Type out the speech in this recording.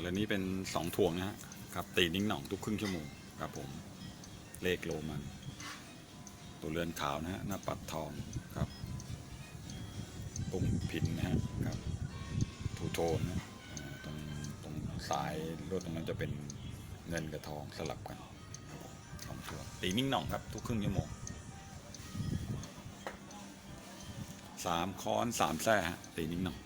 เรือนี้เป็นสองถ่วงนะฮะครับตีนิ้งหน่องทุกครึ่งชั่วโมงครับผมเลขโลมัน ตัวเรือนขาวนะฮะหน้าปัดทองครับปุ่มพินนะฮะครับทูโทนนะตรงตรงสายรถตรงนั้นจะเป็นเงินกับทองสลับกันครับผมสองตัวตีนิ่งหน่องครับ ทุกครึ่งชั่วโมงสามค้อนสามแส้ฮะตีนิ่งหน่อง